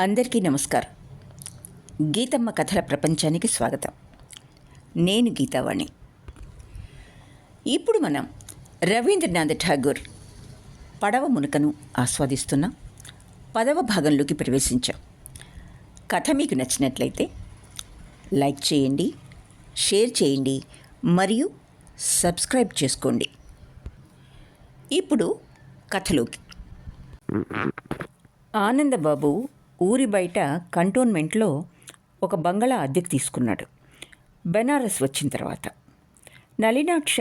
అందరికీ నమస్కారం. గీతమ్మ కథల ప్రపంచానికి స్వాగతం. నేను గీతావాణి. ఇప్పుడు మనం రవీంద్రనాథ్ ఠాగూర్ పడవ మునకను ఆస్వాదిస్తున్నాం పదవ భాగంలోకి ప్రవేశించాం. కథ మీకు నచ్చినట్లయితే లైక్ చేయండి షేర్ చేయండి మరియు సబ్స్క్రైబ్ చేసుకోండి. ఇప్పుడు కథలోకి. ఆనందబాబు ఊరి బయట కంటోన్మెంట్లో ఒక బంగళా అద్దెకు తీసుకున్నాడు. బెనారస్ వచ్చిన తర్వాత. నలినాక్ష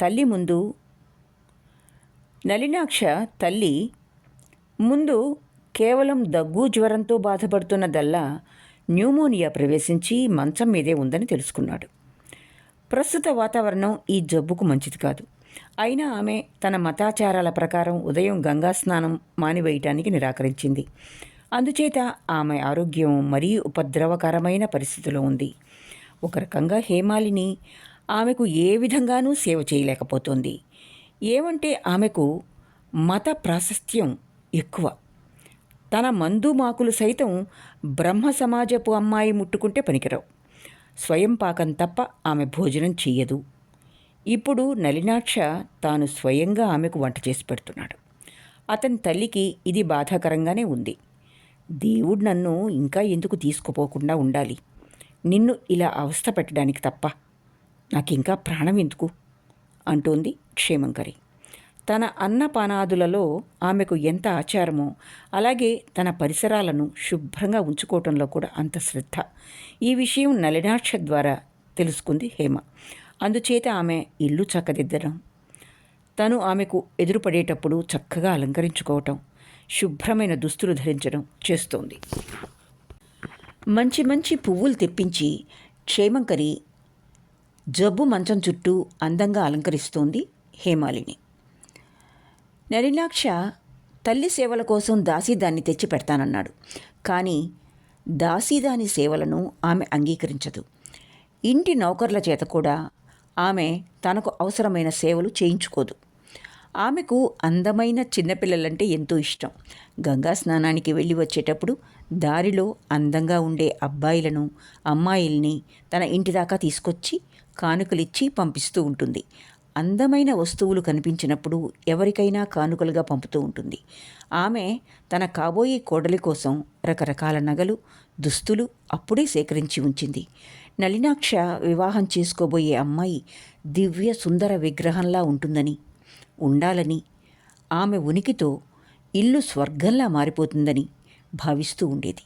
తల్లి ముందు నలినాక్ష తల్లి ముందు కేవలం దగ్గు జ్వరంతో బాధపడుతున్నదల్లా న్యూమోనియా ప్రవేశించి మంచం మీదే ఉందని తెలుసుకున్నాడు. ప్రస్తుత వాతావరణం ఈ జబ్బుకు మంచిది కాదు. అయినా ఆమె తన మతాచారాల ప్రకారం ఉదయం గంగా స్నానం మానివేయటానికి నిరాకరించింది. అందుచేత ఆమె ఆరోగ్యం మరీ ఉపద్రవకరమైన పరిస్థితిలో ఉంది. ఒక రకంగా హేమాలిని ఆమెకు ఏ విధంగానూ సేవ చేయలేకపోతోంది. ఏమంటే ఆమెకు మత ప్రాశస్త్యం ఎక్కువ. తన మందు మాకులు సైతం బ్రహ్మ సమాజపు అమ్మాయి ముట్టుకుంటే పనికిరావు. స్వయం పాకం తప్ప ఆమె భోజనం చెయ్యదు. ఇప్పుడు నలినాక్ష తాను స్వయంగా ఆమెకు వంట చేసి పెడుతున్నాడు. అతని తల్లికి ఇది బాధాకరంగానే ఉంది. దేవుడు నన్ను ఇంకా ఎందుకు తీసుకుపోకుండా ఉండాలి? నిన్ను ఇలా అవస్థ పెట్టడానికి తప్ప నాకింకా ప్రాణం ఎందుకు? అంటోంది క్షేమంకరి. తన అన్నపానాదులలో ఆమెకు ఎంత ఆచారమో అలాగే తన పరిసరాలను శుభ్రంగా ఉంచుకోవటంలో కూడా అంత శ్రద్ధ. ఈ విషయం నలినాక్ష ద్వారా తెలుసుకుంది హేమ. అందుచేత ఆమె ఇల్లు చక్కదిద్దడం. తను ఆమెకు ఎదురుపడేటప్పుడు చక్కగా అలంకరించుకోవటం. శుభ్రమైన దుస్తులు ధరించడం చేస్తోంది. మంచి మంచి పువ్వులు తెప్పించి క్షేమంకరి జబ్బు మంచం చుట్టూ అందంగా అలంకరిస్తోంది హేమాలిని. నలినాక్ష తల్లి సేవల కోసం దాసీదాన్ని తెచ్చి పెడతానన్నాడు. కానీ దాసీదాని సేవలను ఆమె అంగీకరించదు. ఇంటి నౌకర్ల చేత కూడా ఆమె తనకు అవసరమైన సేవలు చేయించుకోదు. ఆమెకు అందమైన చిన్నపిల్లలంటే ఎంతో ఇష్టం. గంగా స్నానానికి వెళ్ళి వచ్చేటప్పుడు దారిలో అందంగా ఉండే అబ్బాయిలను అమ్మాయిల్ని తన ఇంటి దాకా తీసుకొచ్చి కానుకలిచ్చి పంపిస్తూ ఉంటుంది. అందమైన వస్తువులు కనిపించినప్పుడు ఎవరికైనా కానుకలుగా పంపుతూ ఉంటుంది. ఆమె తన కాబోయే కోడలి కోసం రకరకాల నగలు దుస్తులు అప్పుడే సేకరించి ఉంచింది. నలినాక్ష వివాహం చేసుకోబోయే అమ్మాయి దివ్య సుందర విగ్రహంలా ఉంటుందని ఉండాలని ఆమె ఉనికితో ఇల్లు స్వర్గంలా మారిపోతుందని భావిస్తూ ఉండేది.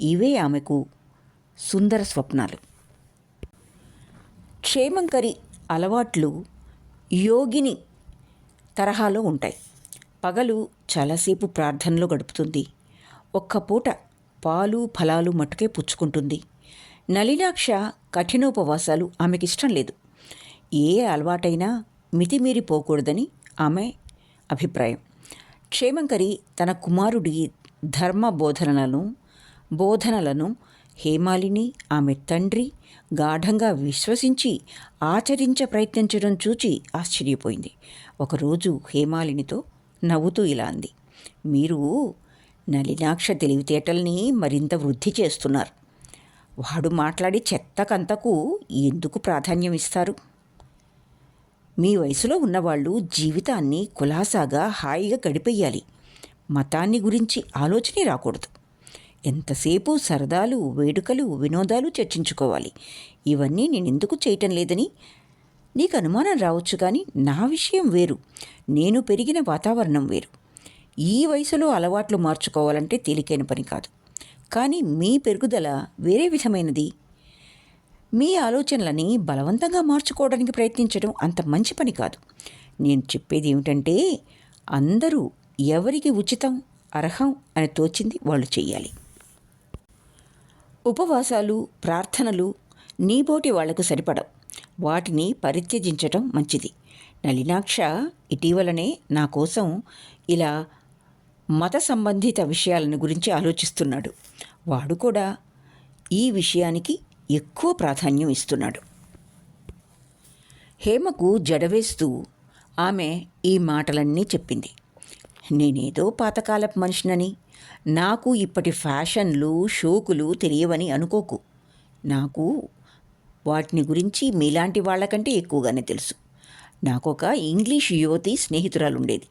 ఇవే ఆమెకు సుందర స్వప్నాలు. క్షేమంకరి అలవాట్లు యోగిని తరహాలో ఉంటాయి. పగలు చాలాసేపు ప్రార్థనలో గడుపుతుంది. ఒక్క పూట పాలు ఫలాలు మట్టుకే పుచ్చుకుంటుంది. నలినాక్ష కఠినోపవాసాలు ఆమెకిష్టం లేదు. ఏ అలవాటైనా మితిమీరిపోకూడదని ఆమె అభిప్రాయం. క్షేమంకరి తన కుమారుడి ధర్మ బోధనలను బోధనలను హేమాలిని ఆమె తండ్రి గాఢంగా విశ్వసించి ఆచరించ ప్రయత్నించడం చూచి ఆశ్చర్యపోయింది. ఒకరోజు హేమాలినితో నవ్వుతూ ఇలా అంది. మీరు నలినాక్ష తెలివితేటల్ని మరింత వృద్ధి చేస్తున్నారు. వాడు మాట్లాడి చెత్తకంతకు ఎందుకు ప్రాధాన్యం ఇస్తారు? మీ వయసులో ఉన్నవాళ్ళు జీవితాన్ని కులాసాగా హాయిగా గడిపేయాలి. మతాన్ని గురించి ఆలోచనే రాకూడదు. ఎంతసేపు సరదాలు వేడుకలు వినోదాలు చర్చించుకోవాలి. ఇవన్నీ నేను ఎందుకు చేయటం లేదని? నీకు అనుమానం రావచ్చు కానీ నా విషయం వేరు. నేను పెరిగిన వాతావరణం వేరు. ఈ వయసులో అలవాట్లు మార్చుకోవాలంటే తేలికైన పని కాదు. కానీ మీ పెరుగుదల వేరే విధమైనది. మీ ఆలోచనలని బలవంతంగా మార్చుకోవడానికి ప్రయత్నించడం అంత మంచి పని కాదు. నేను చెప్పేది ఏమిటంటే అందరూ ఎవరికి ఉచితం అర్హం అని తోచింది వాళ్ళు చేయాలి ఉపవాసాలు ప్రార్థనలు నీబోటి వాళ్ళకు సరిపడవు. వాటిని పరిత్యజించటం మంచిది. నలినాక్ష ఇటీవలనే నా కోసం ఇలా మత సంబంధిత విషయాలను గురించి ఆలోచిస్తున్నాడు. వాడు కూడా ఈ విషయానికి ఎక్కువ ప్రాధాన్యం ఇస్తున్నాడు. హేమకు జడవేస్తూ ఆమె ఈ మాటలన్నీ చెప్పింది. నేనేదో పాతకాలపు మనిషినని నాకు ఇప్పటి ఫ్యాషన్లు షోకులు తెలియవని అనుకోకు. నాకు వాటిని గురించి మీలాంటి వాళ్ళకంటే ఎక్కువగానే తెలుసు. నాకు ఒక ఇంగ్లీష్ యువతి స్నేహితురాలు ఉండేది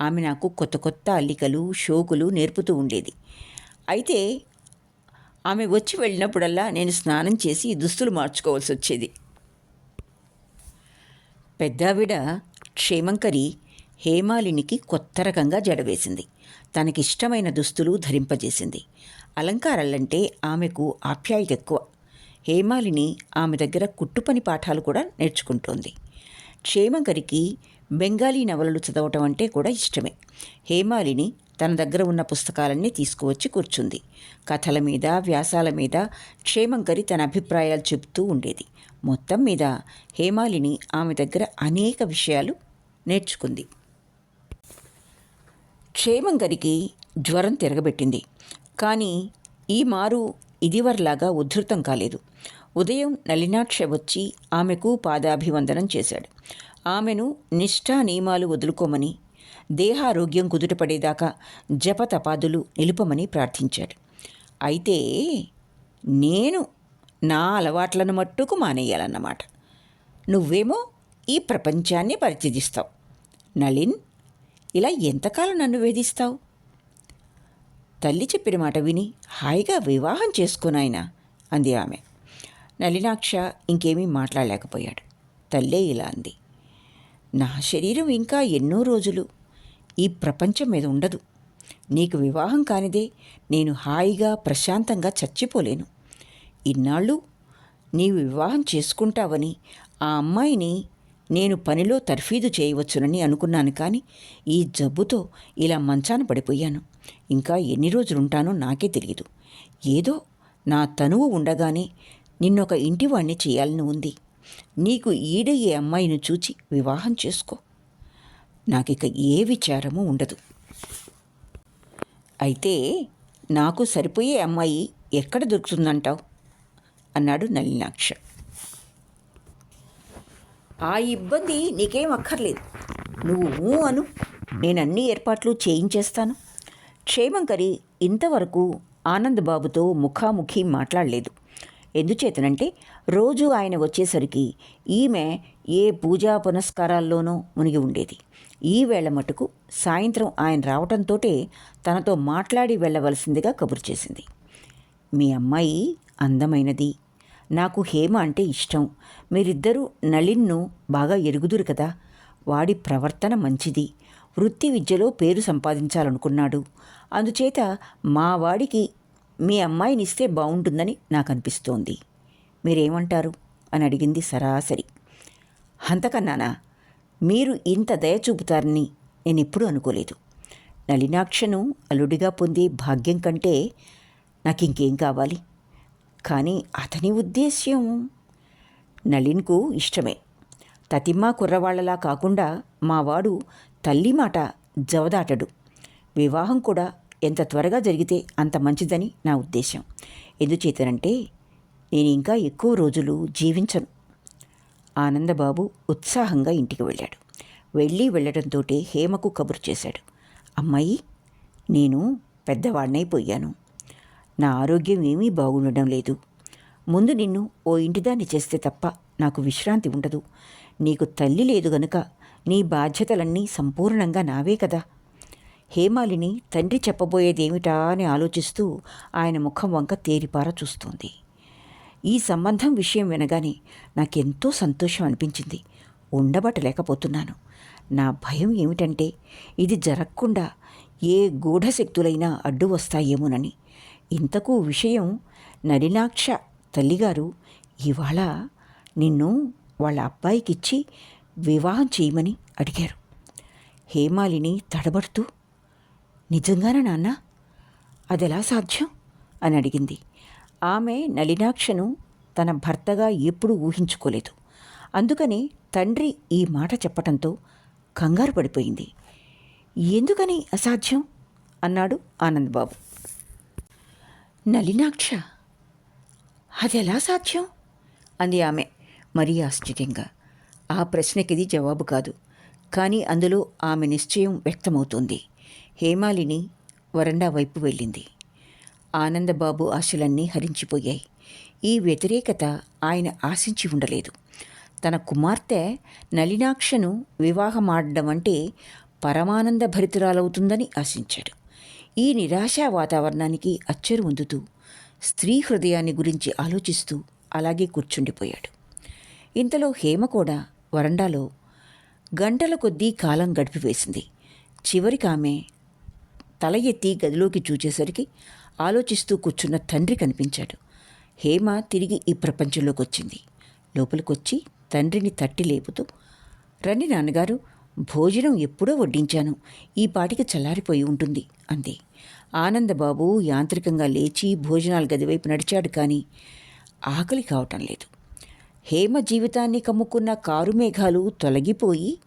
ఆమె నాకు కొత్త కొత్త అల్లికలు షోకులు నేర్పుతూ ఉండేది. అయితే ఆమె వచ్చి వెళ్ళినప్పుడల్లా నేను స్నానం చేసి దుస్తులు మార్చుకోవాల్సి వచ్చేది. పెద్దావిడ క్షేమంకరి హేమాలినికి కొత్త రకంగా జడవేసింది. తనకిష్టమైన దుస్తులు ధరింపజేసింది. అలంకారాలంటే ఆమెకు ఆప్యాయత ఎక్కువ. హేమాలిని ఆమె దగ్గర కుట్టుపని పాఠాలు కూడా నేర్చుకుంటోంది. క్షేమంకరికి బెంగాలీ నవలలు చదవటం అంటే కూడా ఇష్టమే. హేమాలిని తన దగ్గర ఉన్న పుస్తకాలన్నీ తీసుకువచ్చి కూర్చుంది. కథల మీద వ్యాసాల మీద క్షేమంకరి తన అభిప్రాయాలు చెబుతూ ఉండేది. మొత్తం మీద హేమాలిని ఆమె దగ్గర అనేక విషయాలు నేర్చుకుంది. క్షేమంకరికి జ్వరం తిరగబెట్టింది. కానీ ఈ మారు ఇదివరలాగా ఉద్ధృతం కాలేదు. ఉదయం నలినాక్ష వచ్చి ఆమెకు పాదాభివందనం చేశాడు. ఆమెను నిష్ఠా నియమాలు వదులుకోమని దేహారోగ్యం కుదుటపడేదాకా జపతపాదులు నిలుపమని ప్రార్థించాడు. అయితే నేను నా అలవాట్లను మట్టుకు మానేయాలన్నమాట. నువ్వేమో ఈ ప్రపంచాన్ని పరిచిదిస్తావు నలిన్ ఇలా ఎంతకాలం నన్ను వేధిస్తావు? తల్లి చెప్పిన మాట విని హాయిగా వివాహం చేసుకున్నాయన అంది ఆమె. నలినాక్ష ఇంకేమీ మాట్లాడలేకపోయాడు. తల్లే ఇలా అంది. నా శరీరం ఇంకా ఎన్నో రోజులు ఈ ప్రపంచం మీద ఉండదు. నీకు వివాహం కానిదే నేను హాయిగా ప్రశాంతంగా చచ్చిపోలేను. ఇన్నాళ్ళు నీవు వివాహం చేసుకుంటావని ఆ అమ్మాయిని నేను పనిలో తర్ఫీదు చేయవచ్చునని అనుకున్నాను కానీ ఈ జబ్బుతో ఇలా మంచాన పడిపోయాను. ఇంకా ఎన్ని రోజులుంటానో నాకే తెలియదు. ఏదో నా తనువు ఉండగానే నిన్నొక ఇంటివాణ్ణి చేయాలని ఉంది. నీకు ఈడయ్యే అమ్మాయిని చూచి వివాహం చేసుకో. నాకిక ఏ విచారము ఉండదు. అయితే నాకు సరిపోయే అమ్మాయి ఎక్కడ దొరుకుతుందంటావు? అన్నాడు నలినాక్ష ఆ ఇబ్బంది నీకేం అక్కర్లేదు. నువ్వు ఊ అను. నేను అన్ని ఏర్పాట్లు చేయించేస్తాను. క్షేమంకరి ఇంతవరకు ఆనందబాబుతో ముఖాముఖి మాట్లాడలేదు. ఎందుచేతనంటే రోజు ఆయన వచ్చేసరికి ఈమె ఏ పూజా పునస్కారాల్లోనూ మునిగి ఉండేది. ఈ వేళ మటుకు సాయంత్రం ఆయన రావటంతోటే తనతో మాట్లాడి వెళ్ళవలసిందిగా కబురు చేసింది. మీ అమ్మాయి అందమైనది. నాకు హేమ అంటే ఇష్టం. మీరిద్దరూ నళిన్ను బాగా ఎరుగుదురు కదా. వాడి ప్రవర్తన మంచిది. వృత్తి విద్యలో పేరు సంపాదించాలనుకున్నాడు. అందుచేత మా వాడికి మీ అమ్మాయినిస్తే బాగుంటుందని నాకు అనిపిస్తోంది మీరేమంటారు? అని అడిగింది సరాసరి. అంతకన్నానా మీరు ఇంత దయ చూపుతారని నేను ఎప్పుడూ అనుకోలేదు. నలినాక్షను అల్లుడిగా పొందే భాగ్యం కంటే నాకు ఇంకేం కావాలి? కానీ అతని ఉద్దేశ్యం నళిన్కు ఇష్టమే. తతిమ్మ కుర్రవాళ్ళలా కాకుండా మావాడు తల్లి మాట జవదాటడు. వివాహం కూడా ఎంత త్వరగా జరిగితే అంత మంచిదని నా ఉద్దేశం ఎందుచేతనంటే నేను ఇంకా ఎక్కువ రోజులు జీవించను. ఆనందబాబు ఉత్సాహంగా ఇంటికి వెళ్ళాడు. వెళ్ళి వెళ్ళడంతో హేమకు కబురు చేశాడు. అమ్మాయి నేను పెద్దవాడినైపోయాను నా ఆరోగ్యం ఏమీ బాగుండడం లేదు. ముందు నిన్ను ఓ ఇంటిదాన్ని చేస్తే తప్ప నాకు విశ్రాంతి ఉండదు. నీకు తల్లి లేదు గనుక నీ బాధ్యతలన్నీ సంపూర్ణంగా నావే కదా. హేమాలిని తండ్రి చెప్పబోయేదేమిటా అని ఆలోచిస్తూ ఆయన ముఖం వంక తేరిపార చూస్తుంది. ఈ సంబంధం విషయం వినగానే నాకెంతో సంతోషం అనిపించింది. ఉండబట్టలేకపోతున్నాను. నా భయం ఏమిటంటే ఇది జరగకుండా ఏ గూఢశక్తులైనా అడ్డు వస్తాయేమోనని. ఇంతకు విషయం నలినాక్ష తల్లిగారు ఇవాళ నిన్ను వాళ్ళ అబ్బాయికిచ్చి వివాహం చేయమని అడిగారు. హేమాలిని తడబడుతూ నిజంగానా నాన్న? అదెలా సాధ్యం? అని అడిగింది. ఆమె నలినాక్షను తన భర్తగా ఎప్పుడూ ఊహించుకోలేదు. అందుకని తండ్రి ఈ మాట చెప్పటంతో కంగారు పడిపోయింది. ఎందుకని అసాధ్యం? అన్నాడు ఆనందబాబు. నలినాక్ష అది ఎలా సాధ్యం? అంది ఆమె మరీ ఆశ్చర్యంగా. ఆ ప్రశ్నకిది జవాబు కాదు కానీ అందులో ఆమె నిశ్చయం వ్యక్తమవుతుంది. హేమాలిని వరండా వైపు వెళ్ళింది. ఆనందబాబు ఆశలన్నీ హరించిపోయాయి. ఈ వ్యతిరేకత ఆయన ఆశించి ఉండలేదు. తన కుమార్తె నలినాక్షను వివాహమాడడం అంటే పరమానంద భరితురాలవుతుందని ఆశించాడు. ఈ నిరాశా వాతావరణానికి అచ్చరు అందుతూ స్త్రీ హృదయాన్ని గురించి ఆలోచిస్తూ అలాగే కూర్చుండిపోయాడు. ఇంతలో హేమ కూడా వరండాలో గంటల కొద్దీ కాలం గడిపివేసింది. చివరికి ఆమె తల ఎత్తి గదిలోకి చూచేసరికి ఆలోచిస్తూ కూర్చున్న తండ్రి కనిపించాడు. హేమ తిరిగి ఈ ప్రపంచంలోకి వచ్చింది లోపలికొచ్చి తండ్రిని తట్టి లేపుతూ రండి నాన్నగారు భోజనం ఎప్పుడో వడ్డించాను. ఈ పాటికి చల్లారిపోయి ఉంటుంది అంది. ఆనందబాబు యాంత్రికంగా లేచి భోజనాల గదివైపు నడిచాడు కానీ ఆకలి కావటం లేదు. హేమ జీవితాన్ని కమ్ముకున్న కారు మేఘాలు తొలగిపోయి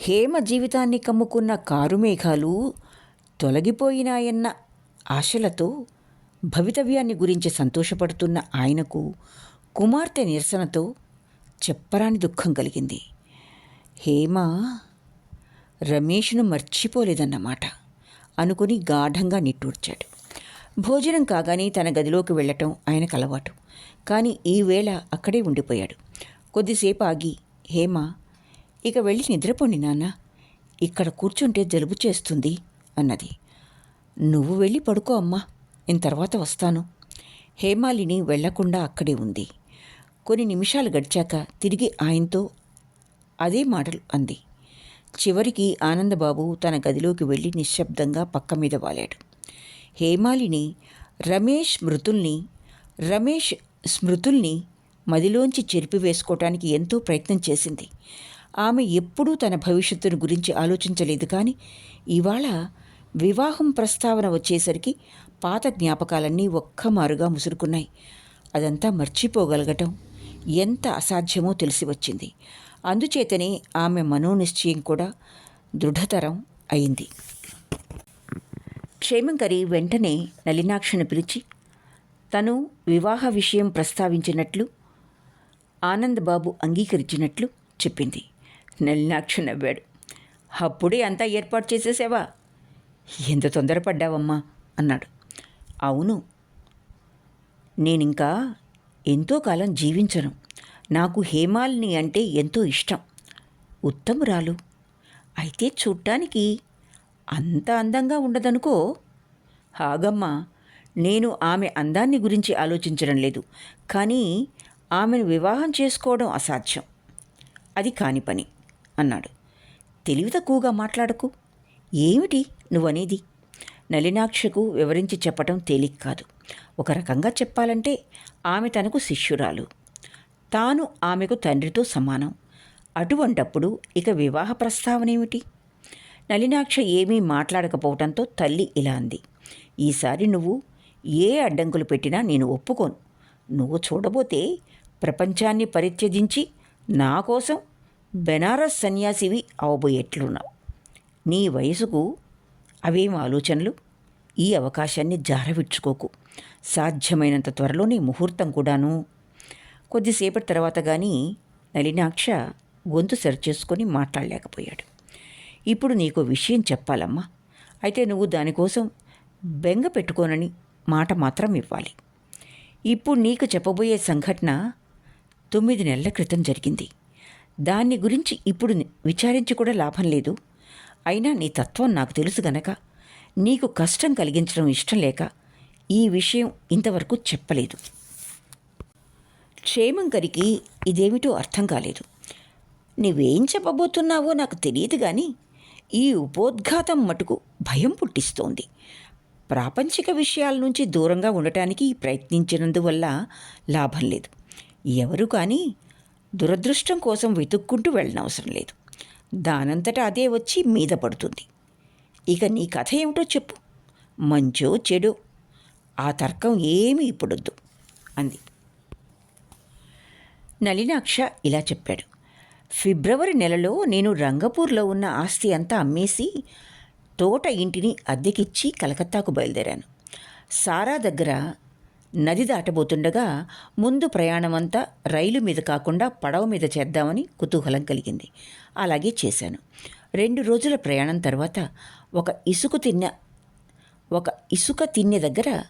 హేమ జీవితాన్ని కమ్ముకున్న కారు మేఘాలు తొలగిపోయినాయన్న ఆశలతో భవితవ్యాన్ని గురించి సంతోషపడుతున్న ఆయనకు కుమార్తె నిరసనతో చెప్పరాని దుఃఖం కలిగింది. హేమ రమేష్ను మర్చిపోలేదన్నమాట అనుకుని గాఢంగా నిట్టూర్చాడు. భోజనం కాగానే తన గదిలోకి వెళ్ళటం ఆయనకు అలవాటు. కానీ ఈవేళ అక్కడే ఉండిపోయాడు. కొద్దిసేపు ఆగి హేమ ఇక వెళ్ళి నిద్రపోండి నాన్న. ఇక్కడ కూర్చుంటే జలుబు చేస్తుంది అన్నది. నువ్వు వెళ్ళి పడుకో అమ్మా. నేను తర్వాత వస్తాను. హేమాలిని వెళ్ళకుండా అక్కడే ఉంది. కొన్ని నిమిషాలు గడిచాక తిరిగి ఆయనతో అదే మాటలు అంది. చివరికి ఆనందబాబు తన గదిలోకి వెళ్ళి నిశ్శబ్దంగా పక్క మీద వాలాడు. హేమాలిని రమేష్ మృతుల్ని రమేష్ స్మృతుల్ని మదిలోంచి చెరిపివేసుకోవటానికి ఎంతో ప్రయత్నం చేసింది. ఆమె ఎప్పుడూ తన భవిష్యత్తును గురించి ఆలోచించలేదు కానీ ఇవాళ వివాహం ప్రస్తావన వచ్చేసరికి పాత జ్ఞాపకాలన్నీ ఒక్కమారుగా ముసురుకున్నాయి. అదంతా మర్చిపోగలగటం ఎంత అసాధ్యమో తెలిసి వచ్చింది. అందుచేతనే ఆమె మనోనిశ్చయం కూడా దృఢతరం అయింది. క్షేమంకరి వెంటనే నలినాక్షను పిలిచి తను వివాహ విషయం ప్రస్తావించినట్లు ఆనందబాబు అంగీకరించినట్లు చెప్పింది. నలినాక్ష నవ్వాడు అప్పుడే అంతా ఏర్పాటు చేసేసావా? ఎంత తొందరపడ్డావమ్మా? అన్నాడు. అవును. నేనింకా ఎంతో కాలం జీవించను. నాకు హేమాలిని అంటే ఎంతో ఇష్టం. ఉత్తమురాలు. అయితే చూడటానికి అంత అందంగా ఉండదనుకో? హాగమ్మా నేను ఆమె అందాన్ని గురించి ఆలోచించడం లేదు. కానీ ఆమెను వివాహం చేసుకోవడం అసాధ్యం. అది కాని పని. అన్నాడు. తెలివి తక్కువగా మాట్లాడకు. ఏమిటి నువ్వనేది? నలినాక్షకు వివరించి చెప్పటం తేలిక కాదు. ఒక రకంగా చెప్పాలంటే ఆమె తనకు శిష్యురాలు. తాను ఆమెకు తండ్రితో సమానం. అటువంటప్పుడు ఇక వివాహ ప్రస్తావన ఏమిటి? నలినాక్ష ఏమీ మాట్లాడకపోవడంతో తల్లి ఇలా అంది. ఈసారి నువ్వు ఏ అడ్డంకులు పెట్టినా నేను ఒప్పుకోను. నువ్వు చూడబోతే ప్రపంచాన్ని పరిత్యజించి నా కోసం బెనారస్ సన్యాసివి అవబోయేట్లున్నావు. నీ వయసుకు అవేం ఆలోచనలు? ఈ అవకాశాన్ని జారవిడ్చుకోకు. సాధ్యమైనంత త్వరలోనే ముహూర్తం కూడాను. కొద్దిసేపటి తర్వాత కానీ నలినాక్ష గొంతు సరిచేసుకొని మాట్లాడలేకపోయాడు. ఇప్పుడు నీకు విషయం చెప్పాలమ్మా. అయితే నువ్వు దానికోసం బెంగ పెట్టుకోనని మాట మాత్రం ఇవ్వాలి. ఇప్పుడు నీకు చెప్పబోయే సంఘటన తొమ్మిది నెలల క్రితం జరిగింది. దాన్ని గురించి ఇప్పుడు విచారించి కూడా లాభం లేదు. అయినా నీ తత్వం నాకు తెలుసు గనక నీకు కష్టం కలిగించడం ఇష్టం లేక ఈ విషయం ఇంతవరకు చెప్పలేదు. క్షేమంకరికి ఇదేమిటో అర్థం కాలేదు. నువ్వేం చెప్పబోతున్నావో నాకు తెలియదు కానీ ఈ ఉపోద్ఘాతం మటుకు భయం పుట్టిస్తోంది. ప్రాపంచిక విషయాల నుంచి దూరంగా ఉండటానికి ప్రయత్నించినందువల్ల లాభం లేదు. ఎవరు కానీ దురదృష్టం కోసం వెతుక్కుంటూ వెళ్ళనవసరం లేదు. దానంతటా అదే వచ్చి మీద పడుతుంది. ఇక నీ కథ ఏమిటో చెప్పు. మంచో చెడు. ఆ తర్కం ఏమీ ఇప్పుడొద్దు అంది. నలినాక్ష ఇలా చెప్పాడు. ఫిబ్రవరి నెలలో నేను రంగపూర్లో ఉన్న ఆస్తి అంతా అమ్మేసి తోట ఇంటిని అద్దెకిచ్చి కలకత్తాకు బయలుదేరాను. సారా దగ్గర నది దాటబోతుండగా ముందు ప్రయాణమంతా రైలు మీద కాకుండా పడవ మీద చేద్దామని కుతూహలం కలిగింది. అలాగే చేశాను. రెండు రోజుల ప్రయాణం తర్వాత ఒక ఇసుక తిన్న ఒక ఇసుక తిన్నె దగ్గర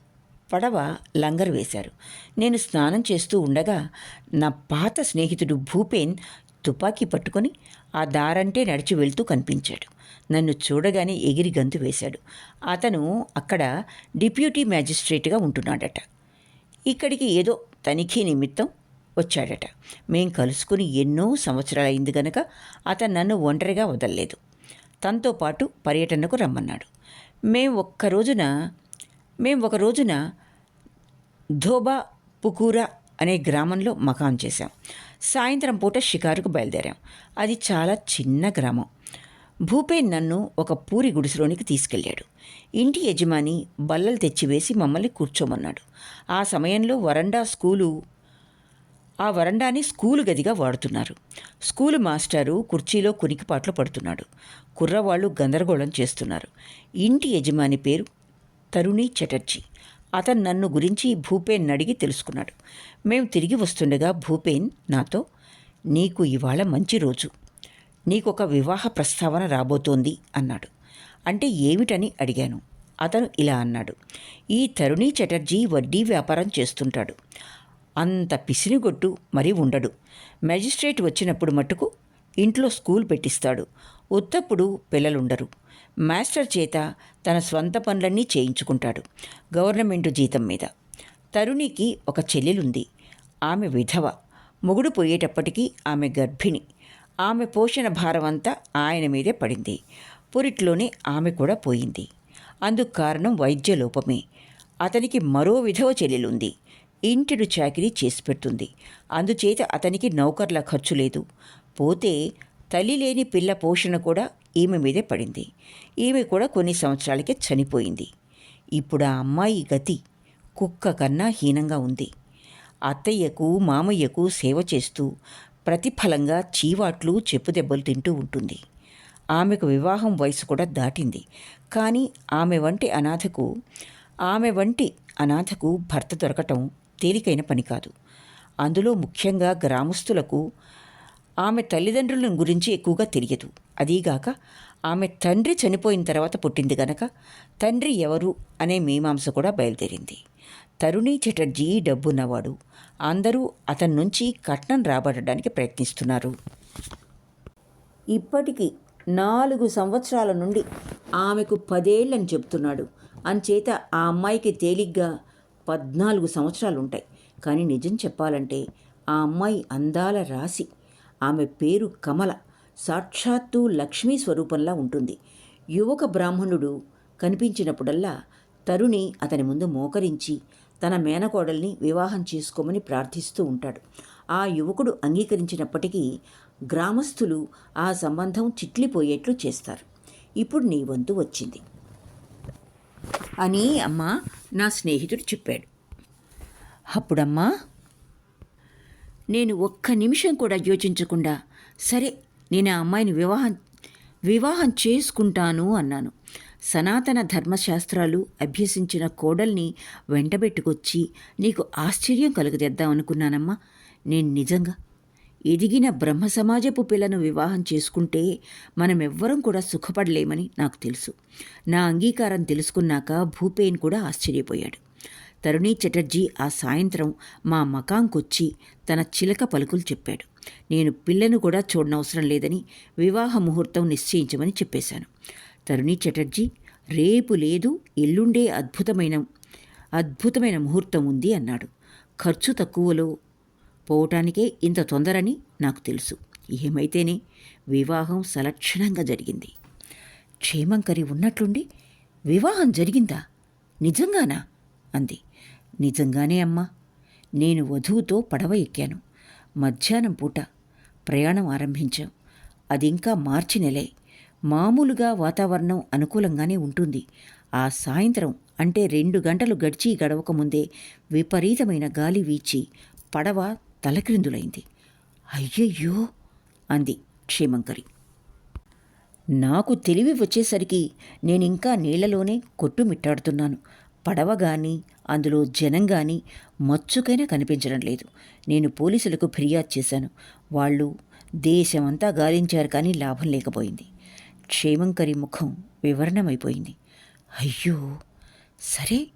పడవ లంగరు వేశారు. నేను స్నానం చేస్తూ ఉండగా నా పాత స్నేహితుడు భూపేన్ తుపాకీ పట్టుకొని ఆ దారంటే నడిచి వెళ్తూ కనిపించాడు. నన్ను చూడగానే ఎగిరి గంతు వేశాడు. అతను అక్కడ డిప్యూటీ మ్యాజిస్ట్రేట్గా ఉంటున్నాడట. ఇక్కడికి ఏదో తనిఖీ నిమిత్తం వచ్చాడట. మేం కలుసుకుని ఎన్నో సంవత్సరాలైంది గనక అతను నన్ను ఒంటరిగా వదలలేదు. తనతో పాటు పర్యటనకు రమ్మన్నాడు. మేం ఒక్క రోజున మేం ఒక రోజున ధోబా పుకూరా అనే గ్రామంలో మకాం చేశాం. సాయంత్రం పూట షికారుకు బయలుదేరాం. అది చాలా చిన్న గ్రామం. భూపేన్ నన్ను ఒక పూరి గుడిసెలోనికి తీసుకెళ్ళాడు. ఇంటి యజమాని బల్లలు తెచ్చివేసి మమ్మల్ని కూర్చోమన్నాడు. ఆ సమయంలో వరండా స్కూలు ఆ వరండాని స్కూలు గదిగా వాడుతున్నారు. స్కూలు మాస్టారు కుర్చీలో కునికిపాట్లు పడుతున్నాడు. కుర్రవాళ్ళు గందరగోళం చేస్తున్నారు. ఇంటి యజమాని పేరు తరుణి చటర్జీ. అతను నన్ను గురించి భూపేన్ అడిగి తెలుసుకున్నాడు. మేము తిరిగి వస్తుండగా భూపేన్ నాతో నీకు ఇవాళ మంచి రోజు. నీకొక వివాహ ప్రస్తావన రాబోతోంది అన్నాడు. అంటే ఏమిటని అడిగాను. అతను ఇలా అన్నాడు. ఈ తరుణి చటర్జీ వడ్డీ వ్యాపారం చేస్తుంటాడు. అంత పిసినిగొట్టు మరీ ఉండడు. మెజిస్ట్రేట్ వచ్చినప్పుడు మట్టుకు ఇంట్లో స్కూల్ పెట్టిస్తాడు. ఉత్తప్పుడు పిల్లలుండరు. మాస్టర్ చేత తన స్వంత పనులన్నీ చేయించుకుంటాడు. గవర్నమెంటు జీతం మీద. తరుణికి ఒక చెల్లెలుంది. ఆమె విధవ. మొగుడు పోయేటప్పటికీ ఆమె గర్భిణి. ఆమె పోషణ భారమంతా ఆయన మీదే పడింది. పురిట్లోనే ఆమె కూడా పోయింది. అందుకు కారణం వైద్య లోపమే. అతనికి మరో విధవ చెల్లెలుంది. ఇంటిడు చాకిరీ చేసి పెడుతుంది. అందుచేత అతనికి నౌకర్ల ఖర్చు లేదు. పోతే తల్లి లేని పిల్ల పోషణ కూడా ఈమె మీదే పడింది. ఈమె కూడా కొన్ని సంవత్సరాలకే చనిపోయింది. ఇప్పుడు ఆ అమ్మాయి గతి కుక్క కన్నా హీనంగా ఉంది. అత్తయ్యకు మామయ్యకు సేవ చేస్తూ ప్రతిఫలంగా చీవాట్లు చెప్పుదెబ్బలు తింటూ ఉంటుంది. ఆమెకు వివాహం వయసు కూడా దాటింది. కానీ ఆమె వంటి అనాథకు ఆమె వంటి అనాథకు భర్త దొరకటం తేలికైన పని కాదు. అందులో ముఖ్యంగా గ్రామస్తులకు ఆమె తల్లిదండ్రుల గురించి ఎక్కువగా తెలియదు. అదీగాక ఆమె తండ్రి చనిపోయిన తర్వాత పుట్టింది గనక తండ్రి ఎవరు అనే మీమాంస కూడా బయలుదేరింది. తరుణి చటర్జీ డబ్బున్నవాడు. అందరూ అతని నుంచి కట్నం రాబడడానికి ప్రయత్నిస్తున్నారు. ఇప్పటికీ నాలుగు సంవత్సరాల నుండి ఆమెకు పదేళ్ళని చెప్తున్నాడు అంచేత ఆ అమ్మాయికి తేలిగ్గా పద్నాలుగు సంవత్సరాలు ఉంటాయి కానీ నిజం చెప్పాలంటే ఆ అమ్మాయి అందాల రాశి. ఆమె పేరు కమల. సాక్షాత్తు లక్ష్మీ స్వరూపంలా ఉంటుంది. యువక బ్రాహ్మణుడు కనిపించినప్పుడల్లా తరుణి అతని ముందు మోకరించి తన మేనకోడల్ని వివాహం చేసుకోమని ప్రార్థిస్తూ ఉంటాడు. ఆ యువకుడు అంగీకరించినప్పటికీ గ్రామస్తులు ఆ సంబంధం చిట్లిపోయేట్లు చేస్తారు. ఇప్పుడు నీ వంతు వచ్చింది. అని అమ్మ నా స్నేహితుడు చెప్పాడు. అప్పుడమ్మా నేను ఒక్క నిమిషం కూడా యోచించకుండా సరే నేను ఆ అమ్మాయిని వివాహం వివాహం చేసుకుంటాను అన్నాను. సనాతన ధర్మశాస్త్రాలు అభ్యసించిన కోడల్ని వెంటబెట్టుకొచ్చి నీకు ఆశ్చర్యం కలుగజేద్దామనుకున్నానమ్మా నేను నిజంగా ఎదిగిన బ్రహ్మ సమాజపు పిల్లను వివాహం చేసుకుంటే మనమెవ్వరం కూడా సుఖపడలేమని నాకు తెలుసు. నా అంగీకారం తెలుసుకున్నాక భూపేన్ కూడా ఆశ్చర్యపోయాడు. తరుణీ చటర్జీ ఆ సాయంత్రం మా మకాంకొచ్చి తన చిలక పలుకులు చెప్పాడు. నేను పిల్లను కూడా చూడనవసరం లేదని వివాహ ముహూర్తం నిశ్చయించమని చెప్పేశాను. తరుణి చటర్జీ రేపు లేదు ఎల్లుండే అద్భుతమైన అద్భుతమైన ముహూర్తం ఉంది అన్నాడు. ఖర్చు తక్కువలో పోవటానికే ఇంత తొందరని నాకు తెలుసు. ఏమైతేనే వివాహం సలక్షణంగా జరిగింది. క్షేమంకరి ఉన్నట్లుండి వివాహం జరిగిందా? నిజంగానా? అంది. నిజంగానే అమ్మా. నేను వధువుతో పడవ ఎక్కాను. మధ్యాహ్నం పూట ప్రయాణం ఆరంభించాం. అది ఇంకా మార్చి నెలే. మామూలుగా వాతావరణం అనుకూలంగానే ఉంటుంది. ఆ సాయంత్రం అంటే రెండు గంటలు గడిచి గడవక ముందే విపరీతమైన గాలి వీచి పడవ తలక్రిందులైంది. అయ్యయ్యో! అంది క్షేమంకరి. నాకు తెలివి వచ్చేసరికి నేనింకా నీళ్ళలోనే కొట్టుమిట్టాడుతున్నాను. పడవ కానీ అందులో జనం కానీ మచ్చుకైనా కనిపించడం లేదు. నేను పోలీసులకు ఫిర్యాదు చేశాను. వాళ్ళు దేశమంతా గాలించారు కానీ లాభం లేకపోయింది. క్షేమంకరి ముఖం వివరణమైపోయింది. అయ్యో! సరే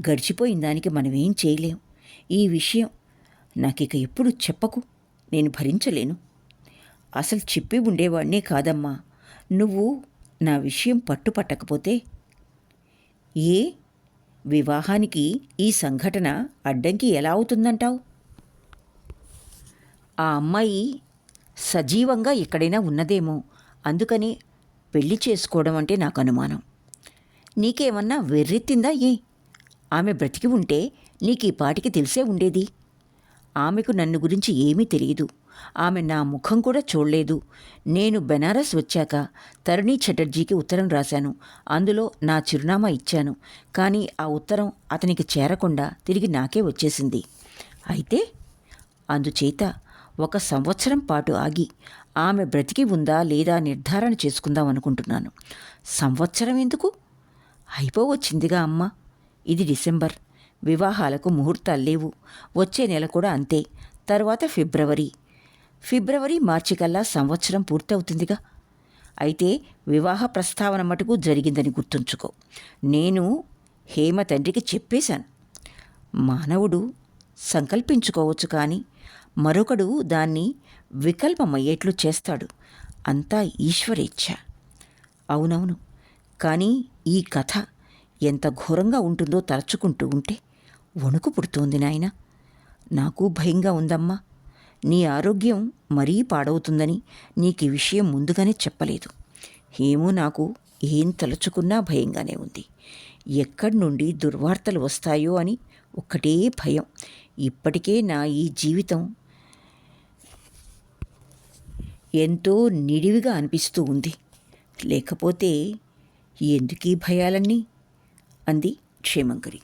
గడిచిపోయిన దానికి మనం ఏం చేయలేం. ఈ విషయం నాకిక ఎప్పుడు చెప్పకు నేను భరించలేను. అసలు చెప్పి ఉండేవాడినే కాదమ్మా. నువ్వు నా విషయం పట్టుపట్టకపోతే ఏ వివాహానికి ఈ సంఘటన అడ్డంకి ఎలా అవుతుందంటావు? ఆ అమ్మాయి సజీవంగా ఎక్కడైనా ఉన్నదేమో. అందుకని పెళ్ళి చేసుకోవడం అంటే నాకు అనుమానం. నీకేమన్నా వెర్రెత్తిందా ఏ? ఆమె బ్రతికి ఉంటే నీకు ఈ పాటికి తెలిసే ఉండేది. ఆమెకు నన్ను గురించి ఏమీ తెలియదు. ఆమె నా ముఖం కూడా చూడలేదు. నేను బెనారస్ వచ్చాక తరుణీ చటర్జీకి ఉత్తరం రాశాను. అందులో నా చిరునామా ఇచ్చాను. కానీ ఆ ఉత్తరం అతనికి చేరకుండా తిరిగి నాకే వచ్చేసింది. అయితే అందుచేత ఒక సంవత్సరం పాటు ఆగి ఆమె బ్రతికి ఉందా లేదా నిర్ధారణ చేసుకుందాం అనుకుంటున్నాను. సంవత్సరం ఎందుకు? అయిపోవచ్చిందిగా అమ్మ. ఇది డిసెంబర్. వివాహాలకు ముహూర్తాలు లేవు. వచ్చే నెల కూడా అంతే. తర్వాత ఫిబ్రవరి. ఫిబ్రవరి మార్చి కల్లా సంవత్సరం పూర్తవుతుందిగా. అయితే వివాహ ప్రస్తావన మటుకు జరిగిందని గుర్తుంచుకో. నేను హేమ తండ్రికి చెప్పేశాను. మానవుడు సంకల్పించుకోవచ్చు కానీ మరొకడు దాన్ని వికల్పమయ్యేట్లు చేస్తాడు. అంతా ఈశ్వరేచ్ఛ. అవునవును. కానీ ఈ కథ ఎంత ఘోరంగా ఉంటుందో తలచుకుంటూ ఉంటే వణుకు పుడుతోంది నాయన. నాకు భయంగా ఉందమ్మా. నీ ఆరోగ్యం మరీ పాడవుతుందని నీకు ఈ విషయం ముందుగానే చెప్పలేదు. ఏమో నాకు ఏం తలుచుకున్నా భయంగానే ఉంది. ఎక్కడి నుండి దుర్వార్తలు వస్తాయో అని ఒక్కటే భయం. ఇప్పటికే నా ఈ జీవితం ఎంతో నిడివిగా అనిపిస్తూ ఉంది. లేకపోతే ఎందుకీ భయాలన్నీ? అంది క్షేమంకరి.